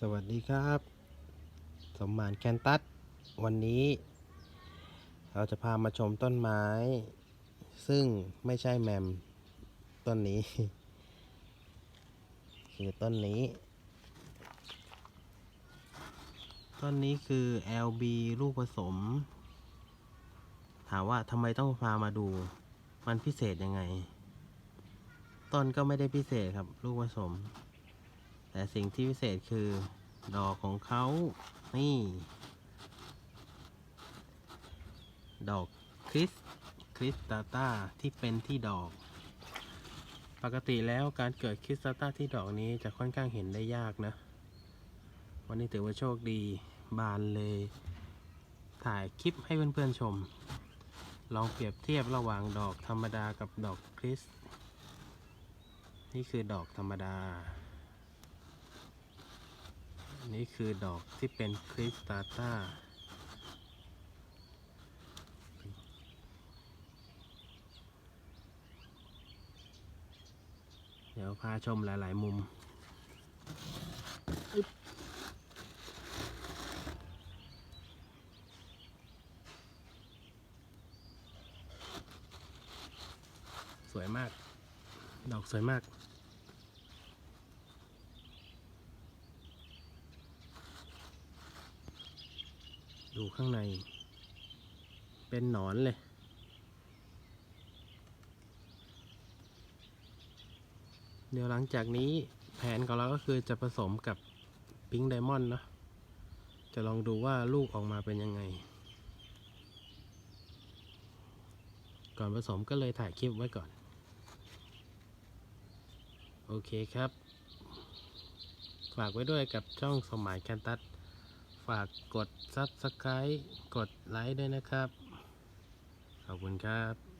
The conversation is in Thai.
สวัสดีครับ สมหมานแคนตัส วันนี้ เราจะพามาชมต้นไม้ ซึ่งไม่ใช่แมม ต้นนี้ คือต้นนี้ ต้นนี้คือ LB ลูกผสม ถามว่าทำไมต้องพามาดู มันพิเศษยังไง ต้นก็ไม่ได้พิเศษครับ ลูกผสม แต่สิ่งที่พิเศษคือดอกของเขานี่ ดอกคริสคริสตาตาที่เป็นที่ดอก ปกติแล้วการเกิดคริสตาตาที่ดอกนี้จะค่อนข้างเห็นได้ยากนะ วันนี้ถือว่าโชคดีบานเลย ถ่ายคลิปให้เพื่อนๆชม ลองเปรียบเทียบระหว่างดอกธรรมดากับดอกคริส นี่คือดอกธรรมดา นี่คือดอกที่เป็นคริสตาตาเดี๋ยวพาชมหลาย ๆ มุม สวยมาก ดอกสวยมาก ดูข้างใน เป็นหนอนเลย เดี๋ยวหลังจากนี้แผนของเราก็คือจะผสมกับพิงค์ไดมอนด์เนาะจะลองดูว่าลูกออกมาเป็นยังไง ก่อนผสมก็เลยถ่ายคลิปไว้ก่อน โอเคครับ ฝากไว้ด้วยกับช่องสมหมายแคนตัส ฝากกด Subscribe กดไลค์ด้วยนะครับ ขอบคุณครับ